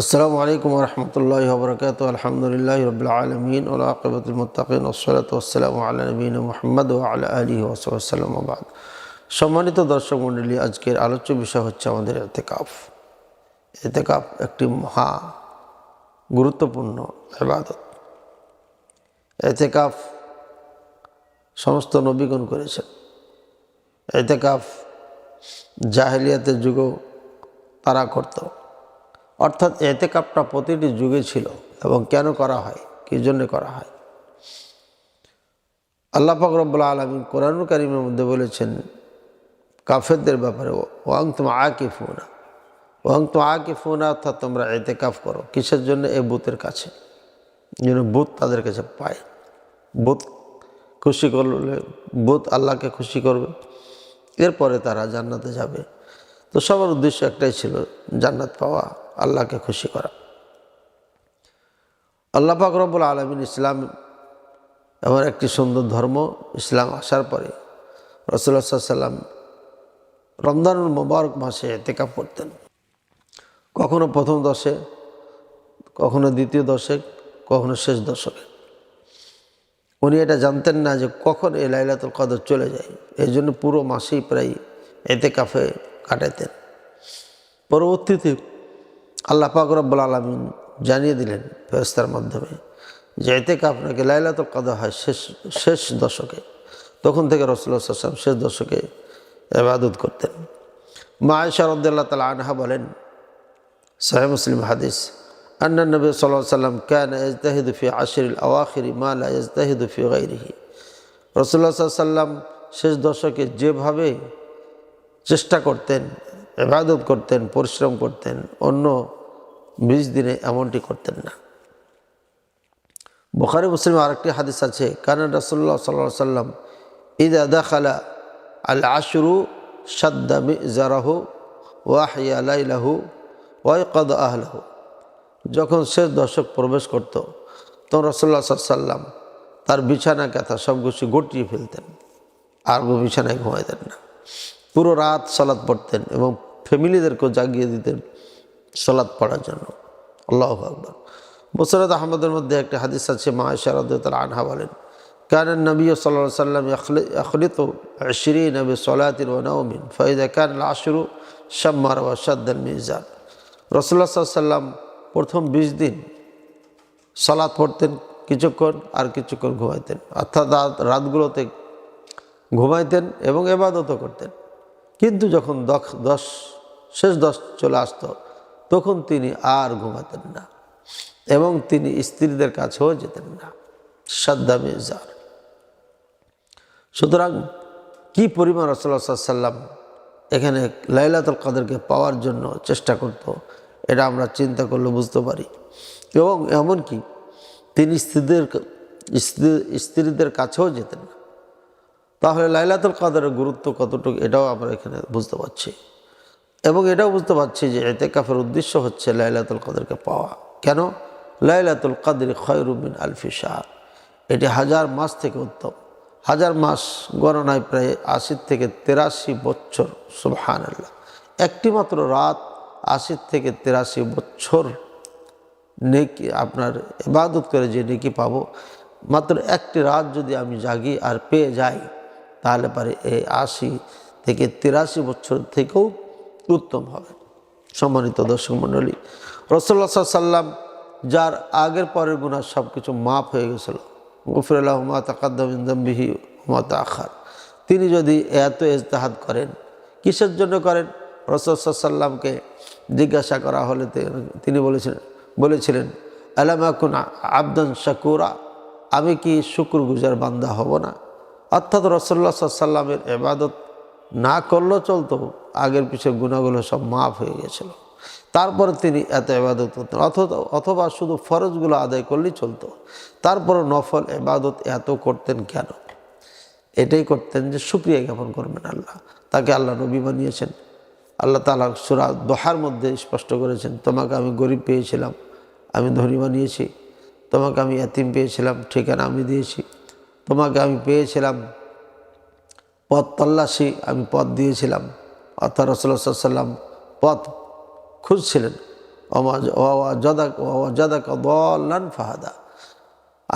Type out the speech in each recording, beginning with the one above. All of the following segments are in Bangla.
আসসালামু আলাইকুম রহমতুল্লাহ বরকাত আলহামদুলিল্লাহ রবিলমিন ওলাকবতুলমতাকিন ওসলাত ওসালাম আল্লাহ মোহাম্মদ ও আল্লাহ আলী ওসালাম আবাদ সম্মানিত দর্শক মণ্ডলী, আজকের আলোচ্য বিষয় হচ্ছে আমাদের এতেকাফ। এতেকাফ একটি মহা গুরুত্বপূর্ণ এবাদত এতেকাফ সমস্ত নবীগণ করেছেন। এতেকাফ জাহেলিয়াতের যুগেও তারা করতো। অর্থাৎ এতে কাপটা প্রতিটি যুগে ছিল এবং কেন করা হয়? কী জন্য করা হয়? আল্লাহ ফাকরবুল্লা আলমী কোরআন কারিমের মধ্যে বলেছেন, কাফেরদের ব্যাপারে, ওয়াং তুমি আকে ফোনা ওয়াং তো আকে ফোনা অর্থাৎ তোমরা এতে কাফ করো। কিসের জন্য? এই বুথের কাছে। যেন বুথ তাদের কাছে পায়। বুথ খুশি করলে বুথ আল্লাহকে খুশি করবে। এরপরে তারা জান্নাতে যাবে। তো সবার উদ্দেশ্য একটাই ছিল জান্নাত পাওয়া। আল্লাহকে খুশি করা। আল্লাহ পাক রব্বুল আলমিন ইসলাম এমন একটি সুন্দর ধর্ম ইসলাম আসার পরে রসুল্লাহ সাল্লাম রমদানুল মোবারক মাসে এতেকাপ করতেন। কখনো প্রথম দশে, কখনো দ্বিতীয় দশক কখনো শেষ দশকে। উনি এটা জানতেন না যে কখন এই লাইলাতুল কদর চলে যায়। এই জন্য পুরো মাসেই প্রায় এতে কাফে কাটাইতেন পরবর্তীতে আল্লাহ পাক রব্বুল আলমিন জানিয়ে দিলেন ফেরস্তার মাধ্যমে যে এতে আপনাকে লাইলাতুল কদর হয় শেষ শেষ দশকে। তখন থেকে রসুল্লাহ সাল্লাম শেষ দশকে এবাদত করতেন। মা আয়সা তালা আনহা বলেন সাহেব মুসলিম হাদিস, আন্না নবী সাল্লাহ সাল্লাম ক্যান ইজতাহিদ ফি আশির আওয়াখিরি মা লা ইজতাহিদ ফি গাইরিহি রসুল্লাহ সাল্লাম শেষ দশকে যেভাবে চেষ্টা করতেন এবাদত করতেন, পরিশ্রম করতেন, অন্য বিশ দিনে এমনটি করতেন না। বোখারি মুসলিম আরেকটি হাদিস আছে, কানা রসুল্লাহ সাল্লাহ সাল্লাম ঈদ আদাখালা আল আশরু সাদ্দামি জারাহু ওয়াহিয়া লাইলাহু ওয়াইকদ আহলাহু। যখন শেষ দশক প্রবেশ করত, তখন রসল্লা সাল্লাম তার বিছানা কাথা সব কিছু গটিয়ে ফেলতেন, আর বিছানায় ঘুমাইতেন না। পুরো রাত সালাদ পড়তেন এবং ফ্যামিলিদেরকেও জাগিয়ে দিতেন সালাদ পড়ার জন্য। আল্লাহ আকবর। মুসরত আহমদের মধ্যে একটা হাদিস আছে, মা শারদ তার আনহা বলেন কারণ নবী সাল্লাহ সাল্লাম আখলিত শ্রী নবী সলাতির ওনাউমিন ফৈদা কান আশরু শাম্মার সাদ্দান মির্জান রসুল্লা সাল্লাম প্রথম বিশ দিন সালাদ পড়তেন, কিছুক্ষণ আর কিছুক্ষণ ঘুমাইতেন। অর্থাৎ রাতগুলোতে ঘুমাইতেন এবং এবাদতও করতেন। কিন্তু যখন দশ দশ, শেষ দশ চলে আসত, তখন তিনি আর ঘুমাতেন না এবং তিনি স্ত্রীদের কাছেও যেতেন না। সাদ্দা মির্জার সুতরাং কি পরিমাণ রসল্লা সাল্লাম এখানে লাইলাতুল কাদেরকে পাওয়ার জন্য চেষ্টা করত, এটা আমরা চিন্তা করলে বুঝতে পারি। এবং এমনকি তিনি স্ত্রীদের স্ত্রীদের কাছেও যেতেন না। তাহলে লাইলাতুল কাদের গুরুত্ব কতটুকু এটাও আমরা এখানে বুঝতে পারছি। এবং এটাও বুঝতে পারছি যে এতে কাফের উদ্দেশ্য হচ্ছে লাইলাতুল কাদেরকে পাওয়া। কেন? লাইলাতুল কাদের খয়রুবিন আলফি শাহ এটি হাজার মাস থেকে উত্তম। হাজার মাস গণনায় প্রায় আশি থেকে তেরাশি বছর সুবহান আল্লাহ একটি মাত্র রাত আশির থেকে তেরাশি বছর নেকি আপনার ইবাদত করে যে নেকি পাবো। মাত্র একটি রাত যদি আমি জাগি আর পেয়ে যাই তাহলে পারে এই আশি থেকে তিরাশি বছর থেকেও উত্তম হবে। সম্মানিত দর্শক মণ্ডলী রসল্লা সাল্লাম যার আগের পরের গুণা সব কিছু মাফ হয়ে গেছিল। গফিরুল্লাহ মা তাকাদ্দমিহি মত আখার তিনি যদি এত ইজতেহাদ করেন, কিসের জন্য করেন? রসদাল্লামকে জিজ্ঞাসা করা হলে তিনি বলেছিলেন বলেছিলেন আলামাকুন আবদান শাকুরা? আমি কি শুকুর গুজার বান্দা হব না? অর্থাৎ রসল্লা সাল্লামের এবাদত না করলেও চলতো, আগের পিছের গুণাগুলো সব মাফ হয়ে গেছিল। তারপরে তিনি এত এবাদত করতেন অথবা অথবা শুধু ফরজগুলো আদায় করলেই চলতো। তারপরে নফল এবাদত এত করতেন কেন? এটাই করতেন যে সুক্রিয়া জ্ঞাপন করবেন আল্লাহ। তাকে আল্লাহ নবী বানিয়েছেন। আল্লাহ তালা সুরা দোহার মধ্যে স্পষ্ট করেছেন, তোমাকে আমি গরিব পেয়েছিলাম, আমি ধনী বানিয়েছি। তোমাকে আমি এতিম পেয়েছিলাম, ঠিকানা আমি দিয়েছি। তোমাকে আমি পেয়েছিলাম পথ তল্লাশি, আমি পথ দিয়েছিলাম। অর্থাৎ রসল্লা সাল্লাম পথ খুঁজছিলেন। জাদাক দল্লান ফাহাদা।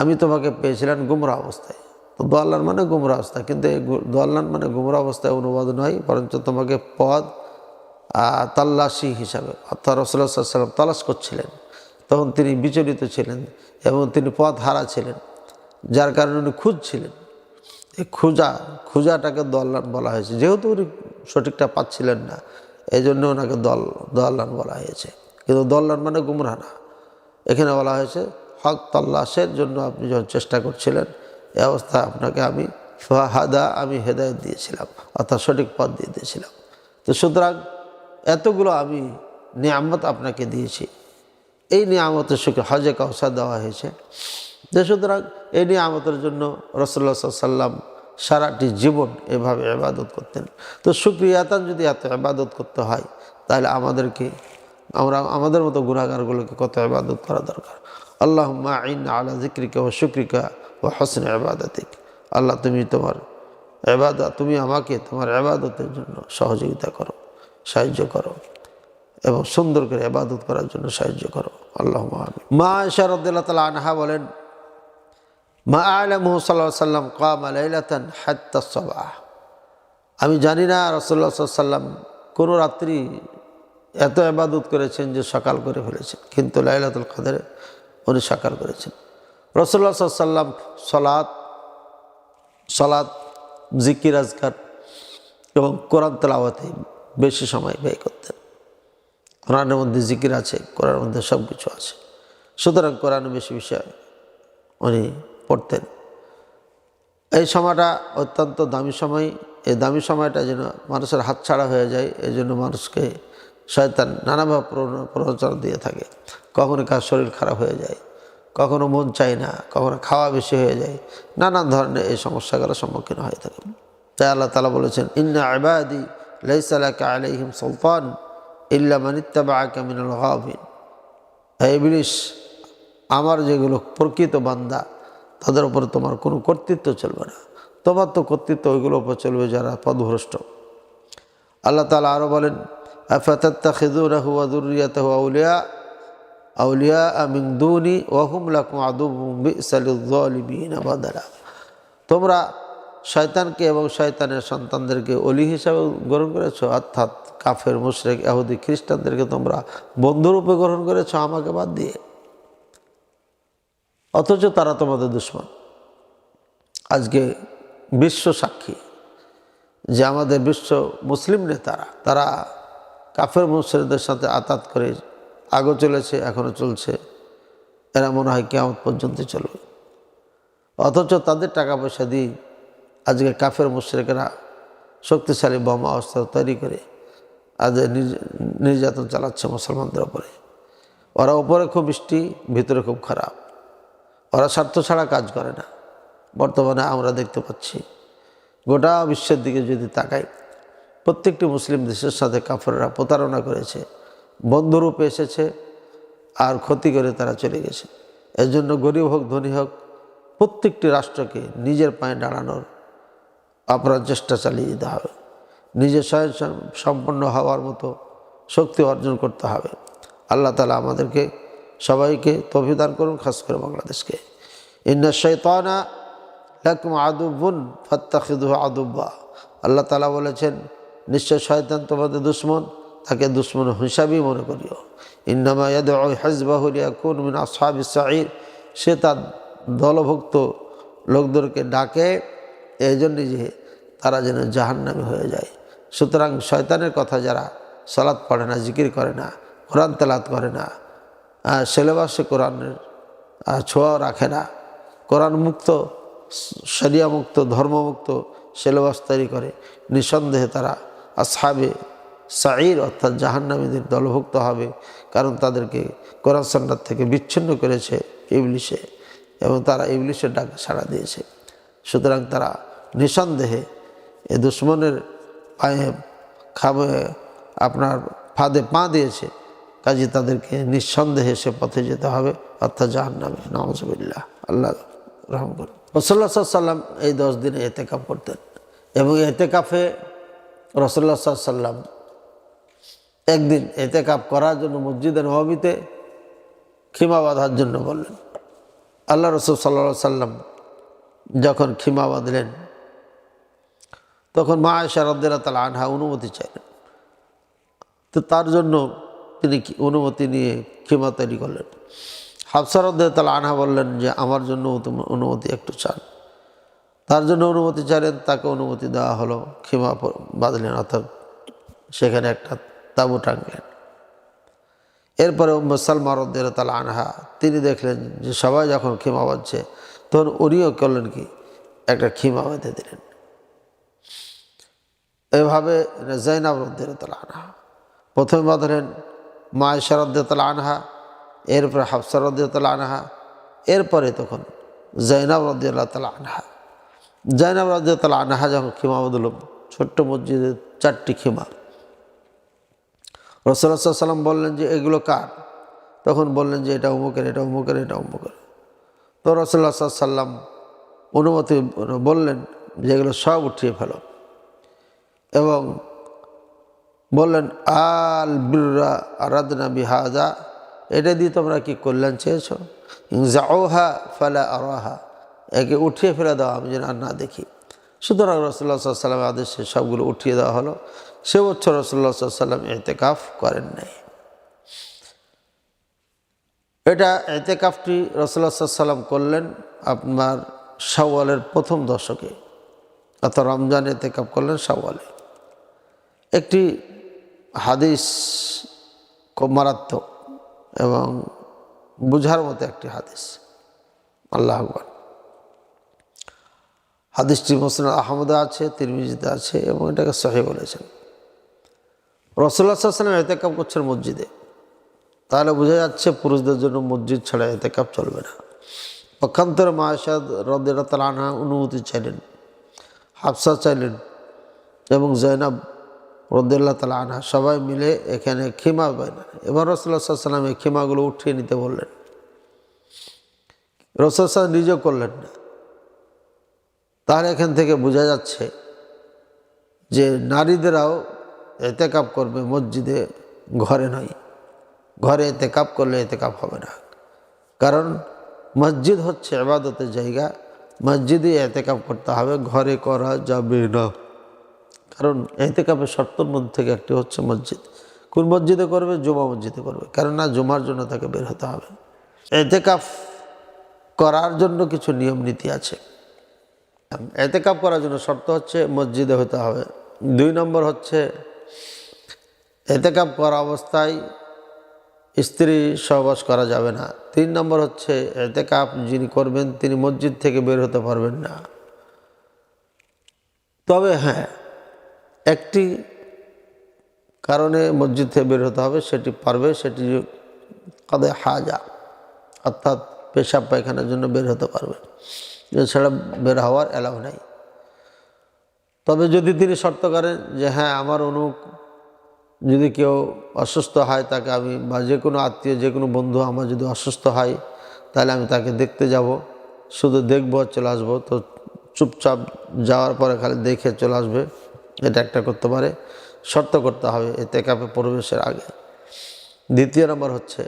আমি তোমাকে পেয়েছিলাম গুমরা অবস্থায়। তো দোয়াল্লান মানে গুমরা অবস্থা, কিন্তু এই দোয়াল্লান মানে গুমরা অবস্থায় অনুবাদ নয়, বরঞ্চ তোমাকে পদ তাল্লাশি হিসাবে, অর্থাৎ রসুল্লাহ সাল্লাম তালাশ করছিলেন। তখন তিনি বিচলিত ছিলেন এবং তিনি পথ হারা ছিলেন। যার কারণে উনি খুঁজছিলেন। এই খুঁজা, খুঁজাটাকে দল্লান বলা হয়েছে। যেহেতু উনি সঠিকটা পাচ্ছিলেন না এই জন্য ওনাকে দল দল্লান বলা হয়েছে। কিন্তু দল্লান মানে গুমরা না এখানে বলা হয়েছে, হক তল্লাশের জন্য আপনি যখন চেষ্টা করছিলেন এই অবস্থায় আপনাকে আমি ফাহাদা, আমি হেদায়ত দিয়েছিলাম, অর্থাৎ সঠিক পথ দিয়ে দিয়েছিলাম। তো সুতরাং এতগুলো আমি নিয়ামত আপনাকে দিয়েছি। এই নিয়ামতের সুখে হজে কৌসা দেওয়া হয়েছে। যে সুতরাং এই নিয়ামতের জন্য রসল্লা সাল্লাম সারাটি জীবন এভাবে আবাদত করতেন। তো সুক্রিয়াতান যদি এত আবাদত করতে হয়, তাহলে আমাদেরকে, আমরা, আমাদের মতো গুণাগারগুলোকে কত আবাদত করা দরকার? আল্লাহ আইন আলা জিক্রিকা ও শুক্রিকা ও হসন আবাদাতিক আল্লাহ তুমি তোমার এবাদত তুমি আমাকে তোমার আবাদতের জন্য সহযোগিতা করো, সাহায্য করো এবং সুন্দর করে আবাদত করার জন্য সাহায্য করো। আল্লাহ মা শরদুল্লাহ তালা আনহা বলেন মা সাল্লাহ সাল্লাম কাম আলাইলাতান হাত্তা সবাহ আমি জানি না রসল্লা সাল্লাম কোনো রাত্রি এত আবাদত করেছেন যে সকাল করে ফেলেছেন, কিন্তু লাইলাতুল কাদের উনি সকাল করেছেন। রসল্লা সাল্লাম সলাৎ সলাৎ, জিকির, আজকার এবং কোরআন তেলাওয়াতে বেশি সময় ব্যয় করতেন। কোরআনের মধ্যে জিকির আছে, কোরআনের মধ্যে সব কিছু আছে। সুতরাং কোরআনে বেশি বিষয় উনি পড়তেন। এই সময়টা অত্যন্ত দামি সময়। এই দামি সময়টা যেন মানুষের হাতছাড়া হয়ে যায়, এই জন্য মানুষকে শয়তান নানাভাবে প্ররো- প্ররোচনা দিয়ে থাকে। কখনো কার শরীর খারাপ হয়ে যায়, কখনো মন চায় না, কখনো খাওয়া বেশি হয়ে যায়, নানান ধরনের এই সমস্যাগুলোর সম্মুখীন হয়ে থাকে তাই আল্লাহ তালা বলেছেন, ইন্না আবাদি লাইসালাকা আলাইহিম সুলতান ইল্লা মানিত্তাবা আকামিনুল গাভিন হে ইবলিশ আমার যেগুলো প্রকৃত বান্দা তাদের উপরে তোমার কোনো কর্তৃত্ব চলবে না। তোমার তো কর্তৃত্ব ওইগুলোর উপর চলবে যারা পদভ্রষ্ট। আল্লাহ তালা আরও বলেন আফাত্তা খিদুর হুয়াদুরিয়াত আউলিয়া আউলিয়া আমিন দুনি ওহুম লাকুম আদুবিন তোমরা শয়তানকে এবং শয়তানের সন্তানদেরকে অলি হিসাবে গ্রহণ করেছ, অর্থাৎ কাফের, মুশরেক এহুদি খ্রিস্টানদেরকে তোমরা বন্ধুরূপে গ্রহণ করেছ আমাকে বাদ দিয়ে। অথচ তারা তোমাদের দুশ্মন। আজকে বিশ্ব সাক্ষী যে আমাদের বিশ্ব মুসলিম নেতারা, তারা কাফের মুসলিমদের সাথে আতাত করে আগো চলেছে এখনও চলছে। এরা মনে হয় কেমন পর্যন্ত চলবে। অথচ তাদের টাকা পয়সা দিয়ে আজকে কাফের মুশ্রেকেরা শক্তিশালী বোমা অস্ত্র তৈরি করে আজ নির্য- নির্যাতন চালাচ্ছে মুসলমানদের ওপরে ওরা ওপরে খুব মিষ্টি, ভিতরে খুব খারাপ। ওরা স্বার্থ ছাড়া কাজ করে না। বর্তমানে আমরা দেখতে পাচ্ছি, গোটা বিশ্বের দিকে যদি তাকাই, প্রত্যেকটি মুসলিম দেশের সাথে কাফেররা প্রতারণা করেছে, বন্ধুরূপে এসেছে আর ক্ষতি করে তারা চলে গেছে। এর জন্য গরিব হোক, ধনী হোক, প্রত্যেকটি রাষ্ট্রকে নিজের পায়ে দাঁড়ানোর আপনার চেষ্টা চালিয়ে যেতে হবে। নিজের স্বয়ং সম- সম্পন্ন হওয়ার মতো শক্তি অর্জন করতে হবে। আল্লাহ তালা আমাদেরকে সবাইকে তভিদান করুন, খাস করে বাংলাদেশকে। ইন্না শৈতানা লাকুম আদুবুন ফত্তাখিদু আদুব্বা আল্লাহ তালা বলেছেন, নিশ্চয় শয়তান তোমাদের দুশ্মন, তাকে দুশ্মন হিসাবেই মনে করিও। ইন্নামা ইয়াদ হাজবাহুলিয়া কুন মিন আসহাবি সাঈর সে তার দলভুক্ত লোকদেরকে ডাকে এই জন্যে যে তারা যেন জাহান্নামে হয়ে যায়। সুতরাং শয়তানের কথা যারা সালাদ পড়ে না, জিকির করে না, কোরআন তেলাত করে না সিলেবাসে কোরআনের ছোঁয়া রাখে না। কোরআন মুক্ত, শরিয়া মুক্ত ধর্মমুক্ত সিলেবাস তৈরি করে। নিঃসন্দেহে তারা আসহাবে সাঈর অর্থাৎ জাহান্নামীদের দলভুক্ত হবে, কারণ তাদেরকে কোরআন সন্ন্যার থেকে বিচ্ছিন্ন করেছে ইবলিশে এবং তারা ইবলিশের ডাকে সাড়া দিয়েছে। সুতরাং তারা নিঃসন্দেহে এ দুশ্মনের পায়ে খাবে আপনার ফাঁদে পা দিয়েছে। কাজে তাদেরকে নিঃসন্দেহে সে পথে যেতে হবে। অর্থাৎ জাহান নামে নওয়াজবিল্লাহ আল্লাহ রহম করুন। রসল্লা সাল্লাম এই দশ দিনে এতেকাপ করতেন এবং এতেকাফে রসল্লা সাল্লাম একদিন এতে কাপ করার জন্য মসজিদের নবমীতে খিমা বাঁধার জন্য বললেন। আল্লাহ রসুল সাল্লা সাল্লাম যখন খিমা বাঁধলেন, তখন মা আয়সা তালা আনহা অনুমতি চাইলেন। তো তার জন্য তিনি অনুমতি নিয়ে খিমা তৈরি করলেন। হাফসা রদ্দাল্লাহ তালা আনহা বললেন যে, আমার জন্য অনুমতি একটু চান। তার জন্য অনুমতি চাইলেন, তাকে অনুমতি দেওয়া হলো প- বাঁধলেন, অর্থাৎ সেখানে একটা তাবু টাঙলেন এরপরে মুসালমা রদ্দের তালা আনহা, তিনি দেখলেন যে, সবাই যখন খিমা বাঁধছে, তখন উনিও করলেন কি? একটা খিমা বেঁধে দিলেন। এভাবে জৈনাব রদ্দের তালা আনহা প্রথমে বাঁধলেন মা ইশা রদ্দে তালা আনহা, এরপরে হাফসা রদ্দে আনহা, এরপরে তখন জৈনাব রদ্দাল্লাহ তালা আনহা। জৈনাব রদ্দে তালা আনহা যখন খিমা বাঁধল ছোট্ট মসজিদে চারটি খিমা রসুল্লাহ সাল্লাম বললেন যে, এগুলো কার? তখন বললেন যে, এটা অমুকের এটা অমুকের এটা অমুকের তো রসুল্লাহ সাল্লাম অনুমতি বললেন যে, এগুলো সব উঠিয়ে ফেলো। এবং বললেন, আল বিররা আরাধনা বিহাজা এটা দিয়ে তোমরা কি কল্যাণ চেয়েছ? যাওহা ফালা আরাহা। একে উঠিয়ে ফেলে দাও, আমি যেন আর না দেখি। সুতরাং রসুল্লাহ সাল্লামের আদেশে সবগুলো উঠিয়ে দেওয়া হলো। সে বছর রসুল্লাহ সাল্লাম এতেকাফ করেন নাই। এটা এতেকাফটি রসুল্লাহ সাল্লাম করলেন আপনার শাওয়ালের প্রথম দশকে। অর্থাৎ রমজান এতেকাফ করলেন শাওয়ালে। একটি হাদিস খুব মারাত্মক এবং বুঝার মতো একটি হাদিস। আল্লাহ আকবর। হাদিসটি মোসনাদ আহমদে আছে, তিরমিজিতে আছে এবং এটাকে সহি বলেছেন। রসুল্লাহ সাল্লাম এতেকাপ করছেন মসজিদে। তাহলে বোঝা যাচ্ছে পুরুষদের জন্য মসজিদ ছাড়া এতেকাপ চলবে না। পক্ষান্তরে মায়াসাদ রদের তালানা অনুমতি চাইলেন, হাফসা চাইলেন এবং জৈনাব রদুল্লাহ তালা আনহা, সবাই মিলে এখানে খিমা বাইনা এবার রসুল্লাহ সাল্লাম এই খিমাগুলো উঠিয়ে নিতে বললেন। রসুল সাল্লাম নিজেও করলেন না। তাহলে এখান থেকে বোঝা যাচ্ছে যে নারীদেরাও এতেকাপ করবে, মসজিদে ঘরে নয়। ঘরে এতেকাপ করলে এতেকাপ হবে না। কারণ মসজিদ হচ্ছে আবাদতের জায়গা, মসজিদে এতেকাপ করতে হবে, ঘরে করা যাবে না। কারণ এতেকাপের শর্তর মধ্যে থেকে একটি হচ্ছে মসজিদ। কোন মসজিদে করবে? জুমা মসজিদে করবে। কারণ না জুমার জন্য তাকে বের হতে হবে। এতেকাফ করার জন্য কিছু নিয়ম নীতি আছে। এতেকাপ করার জন্য শর্ত হচ্ছে মসজিদে হতে হবে। দুই নম্বর হচ্ছে এতেকাপ করা অবস্থায় স্ত্রী সহবাস করা যাবে না। তিন নম্বর হচ্ছে এতেকাপ যিনি করবেন তিনি মসজিদ থেকে বের হতে পারবেন না। তবে হ্যাঁ একটি কারণে মসজিদ থেকে বের হতে হবে, সেটি পারবে, সেটি কাদে হাজা, অর্থাৎ পেশাব পায়খানার জন্য বের হতে পারবে। এছাড়া বের হওয়ার অ্যালাউ নাই। তবে যদি তিনি শর্ত করেন যে হ্যাঁ আমার অনুক যদি কেউ অসুস্থ হয়, তাকে আমি বা যে কোনো আত্মীয়, যে কোনো বন্ধু আমার যদি অসুস্থ হয়, তাহলে আমি তাকে দেখতে যাব। শুধু দেখব, চলে আসব। তো চুপচাপ যাওয়ার পরে খালি দেখে চলে আসবে। এটা একটা করতে পারে, শর্ত করতে হবে এতে কাপে প্রবেশের আগে। দ্বিতীয় নম্বর হচ্ছে,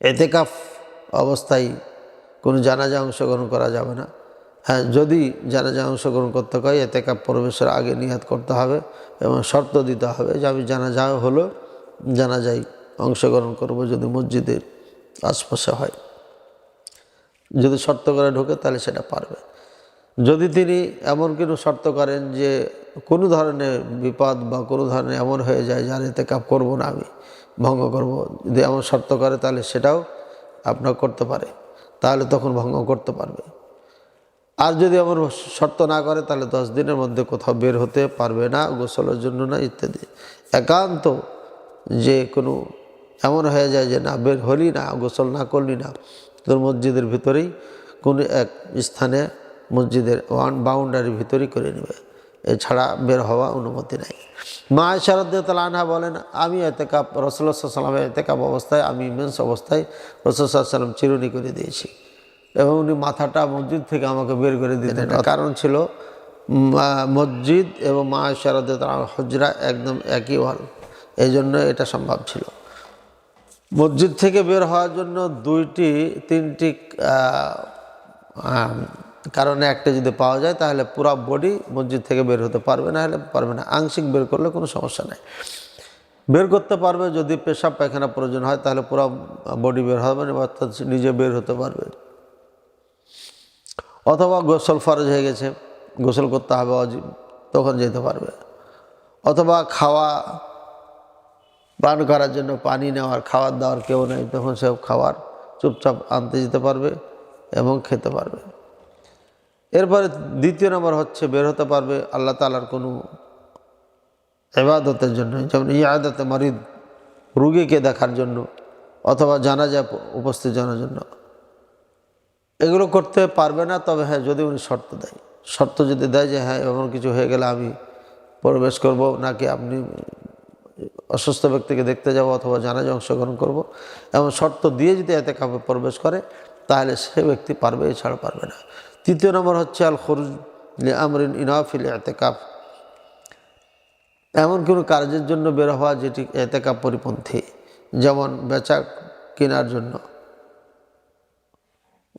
এতেকাফ অবস্থায় কোনো জানাজা অংশগ্রহণ করা যাবে না। হ্যাঁ যদি জানাজা অংশগ্রহণ করতে হয়, এতেকাফ প্রবেশের আগে নিহাত করতে হবে এবং শর্ত দিতে হবে যে আমি জানাজা হলো জানাজাই অংশগ্রহণ করব যদি মসজিদের আশপাশে হয়। যদি শর্ত করে ঢোকে তাহলে সেটা পারবে। যদি তিনি এমন কোনো শর্ত করেন যে কোনো ধরনের বিপদ বা কোনো ধরনের এমন হয়ে যায় যার এতে কাপ করব না আমি, ভঙ্গ করব, যদি এমন শর্ত করে তাহলে সেটাও আপনার করতে পারে, তাহলে তখন ভঙ্গ করতে পারবে। আর যদি এমন শর্ত না করে তাহলে দশ দিনের মধ্যে কোথাও বের হতে পারবে না, গোসলের জন্য না, ইত্যাদি। একান্ত যে কোনো এমন হয়ে যায় যে না, বের হলি না, গোসল না করলি না, তোর মসজিদের ভিতরেই কোনো এক স্থানে মসজিদের ওয়ান বাউন্ডারির ভিতরেই করে নেবে। এছাড়া বের হওয়া অনুমতি নাই। মা শারদ্দাল আনহা বলেন আমি এতেকাপ রসুল্লাহ সাল্লামের এতেকাপ অবস্থায় আমি ইমেন্স অবস্থায় রসুল্লাহ সাল্লাম চিরুনি করে দিয়েছি। এবং উনি মাথাটা মসজিদ থেকে আমাকে বের করে দিতেন। কারণ ছিল মসজিদ এবং মা শারদ্দাল হজরা একদম একই ওয়াল। এই জন্য এটা সম্ভব ছিল। মসজিদ থেকে বের হওয়ার জন্য দুইটি তিনটি কারণে একটা যদি পাওয়া যায়, তাহলে পুরো বডি মসজিদ থেকে বের হতে পারবে না হলে পারবে না। আংশিক বের করলে কোনো সমস্যা নেই। বের করতে পারবে, যদি পেশাব পায়খানা প্রয়োজন হয়, তাহলে পুরো বডি বের হবে না, অর্থাৎ নিজে বের হতে পারবে। অথবা গোসল ফরজ হয়ে গেছে, গোসল করতে হবে অজীব, তখন যেতে পারবে। অথবা খাওয়া পান করার জন্য পানি নেওয়ার, খাওয়ার দাওয়ার কেউ নেই, তখন সে খাওয়ার চুপচাপ আনতে যেতে পারবে এবং খেতে পারবে। এরপরে দ্বিতীয় নম্বর হচ্ছে বের হতে পারবে আল্লাহ তালার কোনো এবাদতের জন্য। যেমন ইয়াদাতে মারিদ রুগীকে দেখার জন্য অথবা জানাজা উপস্থিত জানার জন্য। এগুলো করতে পারবে না, তবে হ্যাঁ যদি উনি শর্ত দেয়। শর্ত যদি দেয় যে হ্যাঁ এমন কিছু হয়ে গেলে আমি প্রবেশ করব, নাকি আপনি অসুস্থ ব্যক্তিকে দেখতে যাব অথবা জানাজা অংশগ্রহণ করব। এবং শর্ত দিয়ে যদি এতে কাপে প্রবেশ করে, তাহলে সে ব্যক্তি পারবে এছাড়া পারবে না। তৃতীয় নম্বর হচ্ছে আল খরুজ আমরিন ইনাফিল এতে কাপ এমন কোনো কাজের জন্য বের হওয়া যেটি এতেকাপ পরিপন্থী, যেমন বেচা কেনার জন্য,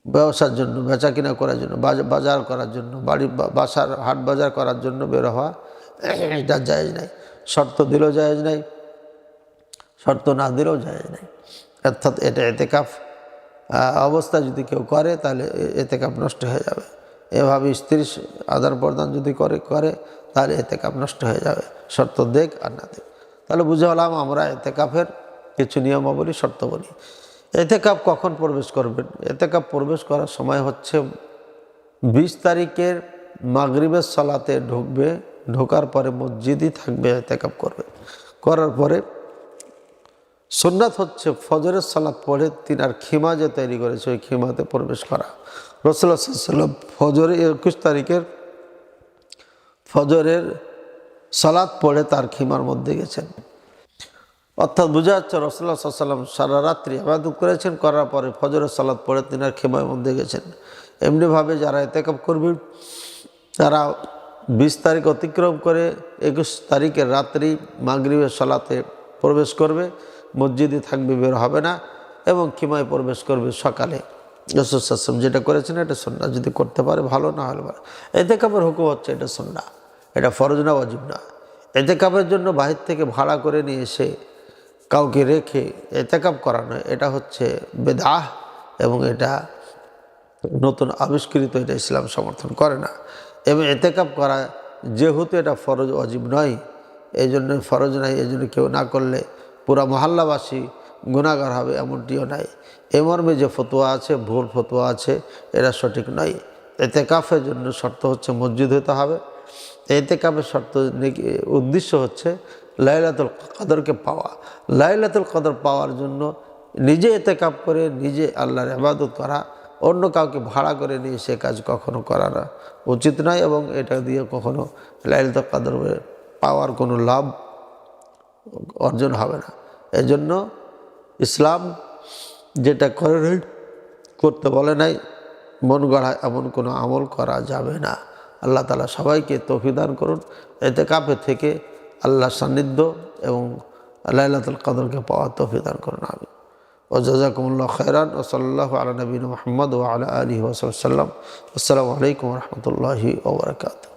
ব্যবসার জন্য, বেচা কিনা করার জন্য, বাজ- বাজার করার জন্য, বাড়ি বাসার, হাট বাজার করার জন্য বের হওয়া এটা জায়েজ নাই। শর্ত দিলেও জায়েজ নাই, শর্ত না দিলেও জায়েজ নাই। অর্থাৎ এটা এতেকাফ। অবস্থা যদি কেউ করে, তাহলে এ- এতেকাপ নষ্ট হয়ে যাবে। এভাবে স্ত্রীর আদান প্রদান যদি করে করে, তাহলে এতে কাপ নষ্ট হয়ে যাবে। শর্ত দেখ আর না দেখ। তাহলে বুঝে হলাম আমরা এতে কাপের কিছু নিয়মাবলী শর্ত বলি এতে কাপ কখন প্রবেশ করবেন? এতে কাপ প্রবেশ করার সময় হচ্ছে বিশ তারিখের মাগরিবের সলাতে ঢুকবে, ঢোকার পরে মসজিদই থাকবে এতে কাপ করবে করার পরে সুন্নাত হচ্ছে ফজরের সালাত পড়ে তিনার খিমা যে তৈরি করেছে, ওই খিমাতে প্রবেশ করা। রসুল্লাহ ফজরে একুশ তারিখের ফজরের সালাত পড়ে তার খিমার মধ্যে গেছেন। অর্থাৎ বোঝা যাচ্ছে রসুল্লাহ সাল্লাম সারা রাত্রি আবাদত করেছেন, করার পরে ফজরের সালাত পড়ে তিনার খেমার মধ্যে গেছেন। এমনিভাবে যারা এতেকাপ করবেন তারা বিশ তারিখ অতিক্রম করে একুশ তারিখের রাত্রি মাগরিবের সালাতে প্রবেশ করবে। মসজিদে থাকবে, বের হবে না এবং কিমায় প্রবেশ করবে সকালে। রসুলাম যেটা করেছেন এটা সন্না যদি করতে পারে ভালো, না হলে ভালো। এতে কাপের হুকুম হচ্ছে এটা সন্না এটা ফরজ না অজিব না। এতে কাপের জন্য বাহির থেকে ভাড়া করে নিয়ে এসে কাউকে রেখে এতেকাপ করানো, এটা হচ্ছে বেদাহ এবং এটা নতুন আবিষ্কৃত, এটা ইসলাম সমর্থন করে না। এবং এতেকাপ করা যেহেতু এটা ফরজ অজীব নয় এই জন্য ফরজ নাই এই জন্য কেউ না করলে পুরা মহল্লাবাসী গুণাগার হবে এমনটিও নাই। এ মর্মে যে ফতোয়া আছে, ভুল ফতোয়া আছে, এটা সঠিক নয়। এতেকাফের জন্য শর্ত হচ্ছে মসজিদ হতে হবে। এতেকাফের শর্ত উদ্দেশ্য হচ্ছে লাইলাতুল কদরকে পাওয়া। লাইলাতুল কদর পাওয়ার জন্য নিজে এতেকাপ করে, নিজে আল্লাহর ইবাদত করা, অন্য কাউকে ভাড়া করে নিয়ে সে কাজ কখনো করা উচিত নয় এবং এটা দিয়ে কখনো লাইলাতুল কদর পাওয়ার কোনো লাভ অর্জন হবে না। এজন্য ইসলাম যেটা করে করতে বলে নাই, মন গড়া এমন কোনো আমল করা যাবে না। আল্লাহ তালা সবাইকে তফিদান করুন। এতে কাপে থেকে আল্লাহ সান্নিধ্য এবং লাইলাতুল কদরকে পাওয়া তফিদান করুন আমি ও জাজাকুমুল্লাহ খৈরান ও সাল্লাহ আলা নবীন মোহাম্মদ ও আলা আলী ওসাল্লাম আসসালামু আলাইকুম রহমতুল্লাহি ওবরাকাত